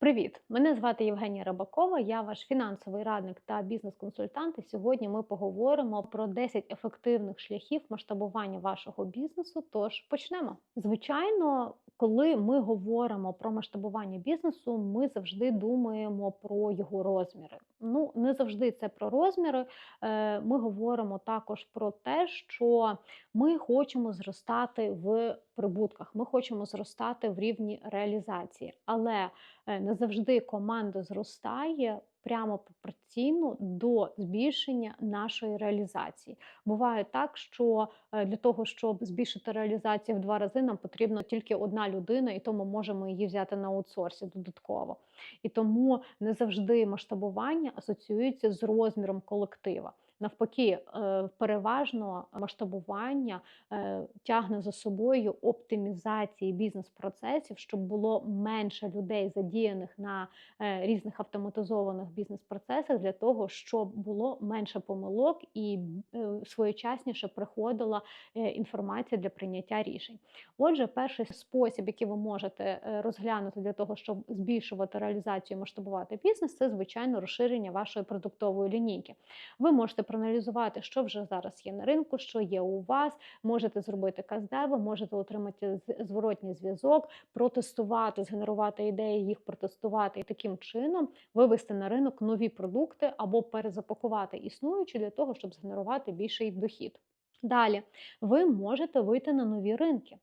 Привіт! Мене звати Євгенія Рибакова, я ваш фінансовий радник та бізнес-консультант. І сьогодні ми поговоримо про 10 ефективних шляхів масштабування вашого бізнесу. Тож почнемо. Звичайно, коли ми говоримо про масштабування бізнесу, ми завжди думаємо про його розміри. Ну, не завжди це про розміри. Е, Ми говоримо також про те, що ми хочемо зростати в прибутках, ми хочемо зростати в рівні реалізації. Але е, не завжди команда зростає прямо пропорційно до збільшення нашої реалізації. Буває так, що е, для того, щоб збільшити реалізацію в два рази, нам потрібна тільки одна людина, і тому можемо її взяти на аутсорсі додатково. І тому не завжди масштабування асоціюється з розміром колектива. Навпаки, е, переважно масштабування е, тягне за собою оптимізації бізнес-процесів, щоб було менше людей задіяних на е, різних автоматизованих бізнес-процесах для того, щоб було менше помилок і своєчасніше приходила інформація для прийняття рішень. Отже, перший спосіб, який ви можете розглянути для того, щоб збільшувати реалізацію і масштабувати бізнес, це звичайно розширення вашої продуктової лінійки. Ви можете проаналізувати, що вже зараз є на ринку, що є у вас. Можете зробити каздеви, можете отримати зворотній зв'язок, протестувати, згенерувати ідеї, їх протестувати і таким чином вивести на ринок нові продукти або перезапакувати існуючі для того, щоб згенерувати більший дохід. Далі ви можете вийти на нові ринки.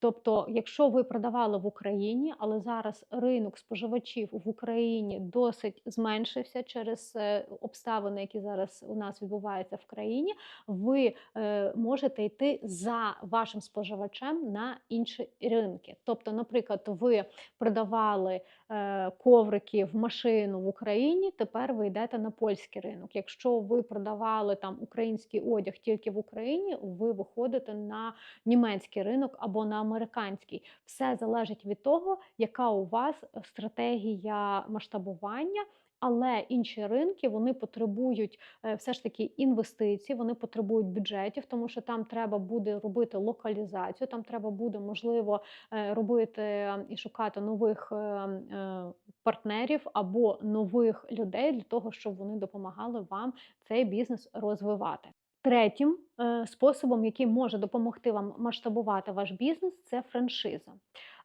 Тобто, якщо ви продавали в Україні, але зараз ринок споживачів в Україні досить зменшився через е, обставини, які зараз у нас відбуваються в країні, ви е, можете йти за вашим споживачем на інші ринки. Тобто, наприклад, ви продавали е, коврики в машину в Україні, тепер ви йдете на польський ринок. Якщо ви продавали там український одяг тільки в Україні, ви виходите на німецький ринок або на американський. Все залежить від того, яка у вас е, стратегія масштабування. Але інші ринки вони потребують е, все ж таки інвестицій, вони потребують бюджетів, тому що там треба буде робити локалізацію, там треба буде можливо е, робити і шукати нових партнерів або нових людей для того, щоб вони допомагали вам цей бізнес розвивати. Третім е, способом, який може допомогти вам масштабувати ваш бізнес, це франшиза.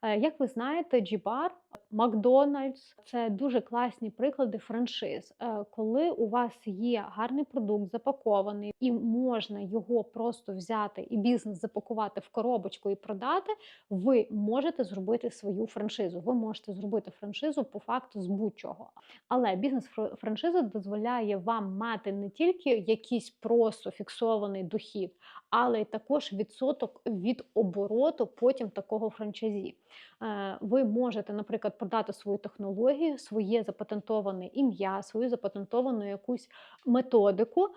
Е, як ви знаєте, G-Bar, Макдональдс це дуже класні приклади франшиз, е, коли у вас є гарний продукт запакований, і можна його просто взяти і бізнес запакувати в коробочку і продати. Ви можете зробити свою франшизу. Ви можете зробити франшизу по факту з будь-чого. Але бізнес-франшиза дозволяє вам мати не тільки якийсь просто фіксований дохід, але й також відсоток від обороту потім такого франчайзі. Е, ви можете, наприклад, продати свою технологію, своє запатентоване ім'я, свою запатентовану якусь методику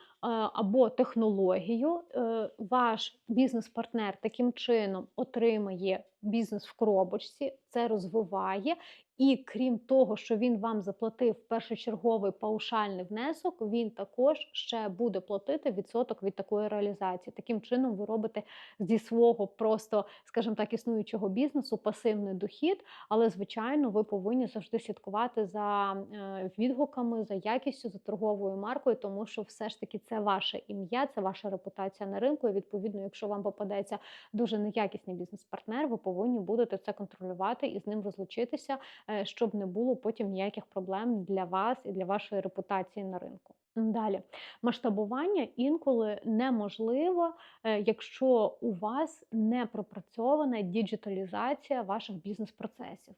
або технологію. Е, ваш бізнес-партнер таким чином отримає бізнес в коробочці, це розвиває. І крім того, що він вам заплатив першочерговий паушальний внесок, він також ще буде платити відсоток від такої реалізації. Таким чином, ви робите зі свого просто, скажімо так, існуючого бізнесу пасивний дохід, але, звичайно, ви повинні завжди слідкувати за е, відгуками, за якістю, за торговою маркою, тому що все ж таки це ваше ім'я, це ваша репутація на ринку. І відповідно, якщо вам попадеться дуже неякісний бізнес-партнер, ви повинні будете це контролювати і з ним розлучитися, е, щоб не було потім ніяких проблем для вас і для вашої репутації на ринку. Далі масштабування інколи неможливо, е, якщо у вас не пропрацьована діджиталізація ваших бізнес-процесів.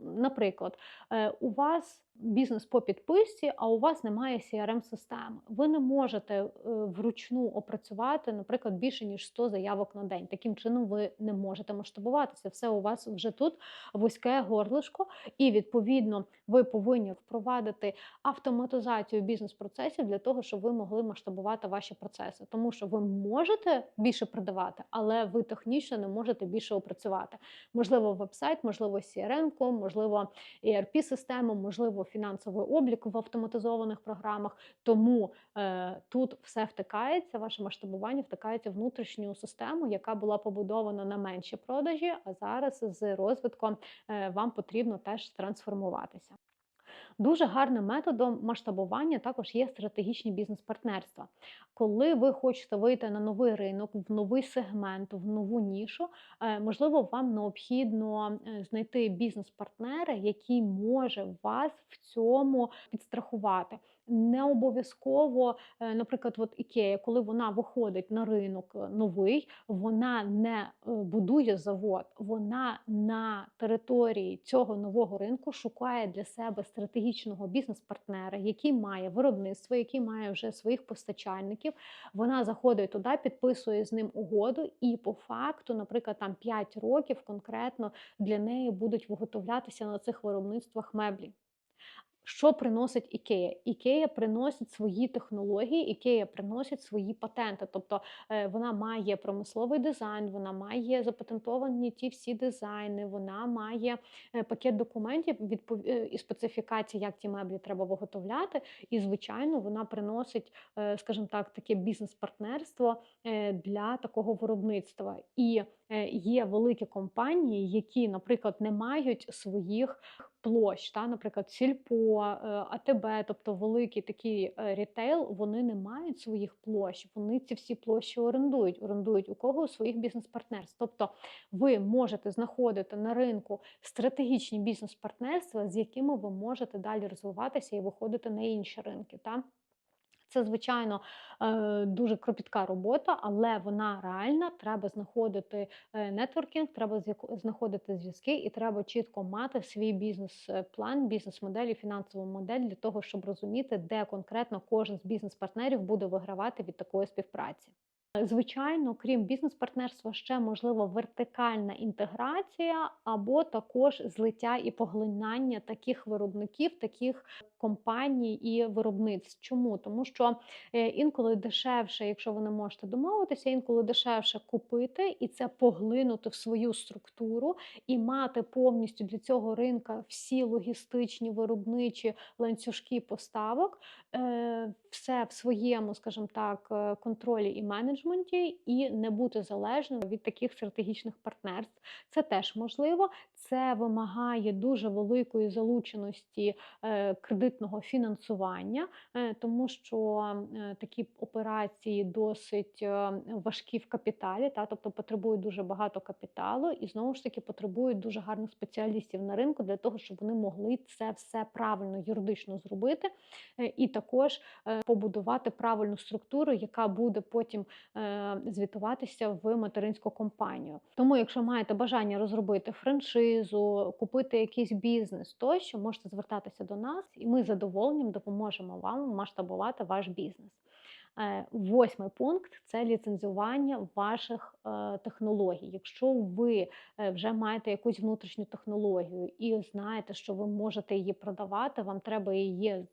Наприклад, е, у вас бізнес по підписці, а у вас немає crm системи Ви не можете е, вручну опрацювати, наприклад, більше ніж 100 заявок на день. Таким чином, ви не можете масштабуватися. Все у вас вже тут вузьке горлишко, і відповідно ви повинні впровадити автоматизацію бізнес-процесів для того, щоб ви могли масштабувати ваші процеси. Тому що ви можете більше продавати, але ви технічно не можете більше опрацювати. Можливо, веб-сайт, можливо, CRM, можливо, ERP-систему, можливо, фінансовий облік в автоматизованих програмах. Тому е, тут все втикається, ваше масштабування втикається внутрішню систему, яка була побудована на менші продажі. А зараз з розвитком е, вам потрібно теж трансформуватися. Дуже гарним методом масштабування також є стратегічні бізнес-партнерства. Коли ви хочете вийти на новий ринок, в новий сегмент, в нову нішу, е, можливо, вам необхідно е, знайти бізнес-партнера, який може вас в цьому підстрахувати. Не обов'язково, е, наприклад, от Ікея, коли вона виходить на ринок новий, вона не будує завод, вона на території цього нового ринку шукає для себе стратегічного бізнес-партнера, який має виробництво, який має вже своїх постачальників. Вона заходить туди, підписує з ним угоду, і по факту, наприклад, там 5 років конкретно для неї будуть виготовлятися на цих виробництвах меблі. Що приносить Ікея? Ікея приносить свої технології, Ікея приносить свої патенти. Тобто е, вона має промисловий дизайн, вона має запатентовані ті всі дизайни, вона має е, пакет документів е, і специфікацій, як ті меблі треба виготовляти. І, звичайно, вона приносить, скажімо так, таке бізнес-партнерство для такого виробництва. І є великі компанії, які, наприклад, не мають своїх площ, та, наприклад, Сільпо, АТБ, тобто великий такий е, рітейл, вони не мають своїх площ, вони ці всі площі орендують, орендують у кого у своїх бізнес-партнерств. Тобто ви можете знаходити на ринку стратегічні бізнес-партнерства, з якими ви можете далі розвиватися і виходити на інші ринки. Та? Це, звичайно, е, дуже кропітка робота, але вона реальна. Треба знаходити е, нетворкінг, треба знаходити зв'язки, і треба чітко мати свій бізнес-план, бізнес-модель і фінансову модель для того, щоб розуміти, де конкретно кожен з бізнес-партнерів буде вигравати від такої співпраці. Звичайно, крім бізнес-партнерства, ще можливо вертикальна інтеграція або також злиття і поглинання таких виробників, таких компаній і виробництв. Чому? Тому що е, інколи дешевше, якщо ви не можете домовитися, інколи дешевше купити і це поглинути в свою структуру і мати повністю для цього ринка всі логістичні виробничі ланцюжки поставок, е, все в своєму, скажімо так, е, контролі і менеджменті, і не бути залежним від таких стратегічних партнерств. Це теж можливо. Це вимагає дуже великої залученості кредитного фінансування, е, тому що е, такі операції досить е, важкі в капіталі, та тобто потребують дуже багато капіталу, і знову ж таки потребують дуже гарних спеціалістів на ринку для того, щоб вони могли це все правильно юридично зробити, і також побудувати правильну структуру, яка буде потім звітуватися в материнську компанію. Тому, якщо маєте бажання розробити франшизу, купити якийсь бізнес, тощо можете звертатися до нас, і ми задоволенням допоможемо вам масштабувати ваш бізнес. Е, восьмий пункт це ліцензування ваших е, технологій. Якщо ви е, вже маєте якусь внутрішню технологію і знаєте, що ви можете її продавати, вам треба її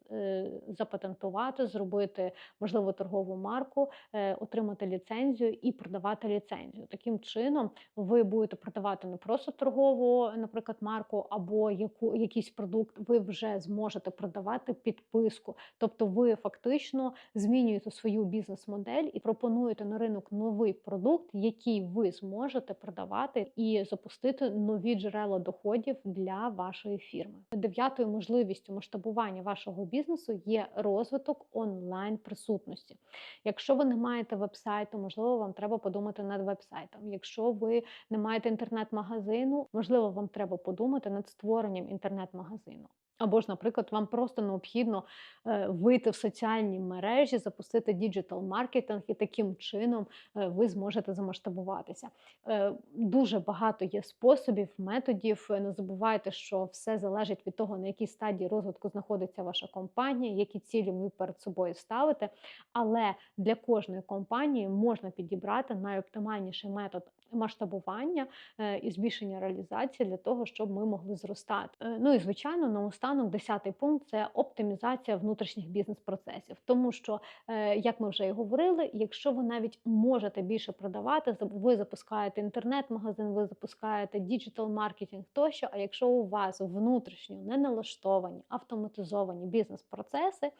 запатентувати, зробити можливо торгову марку, отримати ліцензію і продавати ліцензію. Таким чином, ви будете продавати не просто торгову, наприклад, марку або яку якийсь продукт, ви вже зможете продавати підписку, тобто ви фактично змінюєте свою свою бізнес-модель і пропонуєте на ринок новий продукт, який ви зможете продавати і запустити нові джерела доходів для вашої фірми. Дев'ятою можливістю масштабування вашого бізнесу є розвиток онлайн присутності. Якщо ви не маєте вебсайту, можливо, вам треба подумати над вебсайтом. Якщо ви не маєте інтернет-магазину, можливо, вам треба подумати над створенням інтернет-магазину. Або ж, наприклад, вам просто необхідно е, вийти в соціальні мережі, запустити діджитал маркетинг, і таким чином е, ви зможете замасштабуватися. Е, дуже багато є способів, методів. Не забувайте, що все залежить від того, на якій стадії розвитку знаходиться ваша компанія, які цілі ви перед собою ставите. Але для кожної компанії можна підібрати найоптимальніший метод масштабування е, і збільшення реалізації для того, щоб ми могли зростати. Е, Ну і звичайно, наостанок, десятий пункт це оптимізація внутрішніх бізнес-процесів, тому що, е, як ми вже і говорили, якщо ви навіть можете більше продавати, ви запускаєте інтернет-магазин, ви запускаєте діджитал-маркетинг тощо. А якщо у вас внутрішньо не налаштовані автоматизовані бізнес-процеси,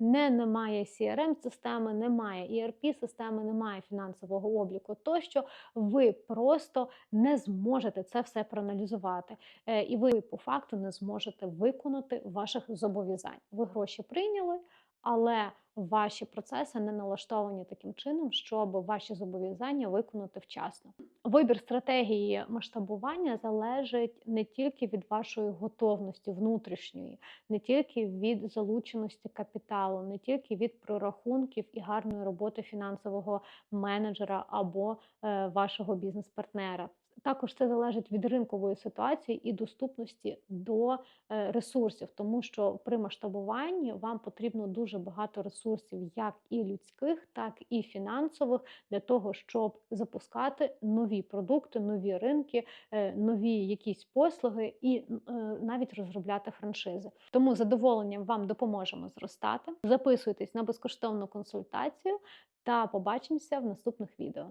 не немає CRM-системи, немає ERP-системи, немає фінансового обліку тощо, ви просто не зможете це все проаналізувати. Е, І ви по факту не зможете виконати ваших зобов'язань. Ви гроші прийняли, але ваші процеси не налаштовані таким чином, щоб ваші зобов'язання виконати вчасно. Вибір стратегії масштабування залежить не тільки від вашої готовності внутрішньої, не тільки від залученості капіталу, не тільки від прорахунків і гарної роботи фінансового менеджера або е, вашого бізнес-партнера. Також це залежить від ринкової ситуації і доступності до е, ресурсів, тому що при масштабуванні вам потрібно дуже багато ресурсів, як і людських, так і фінансових, для того, щоб запускати нові продукти, нові ринки, е, нові якісь послуги і е, навіть розробляти франшизи. Тому задоволенням вам допоможемо зростати. Записуйтесь на безкоштовну консультацію та побачимося в наступних відео.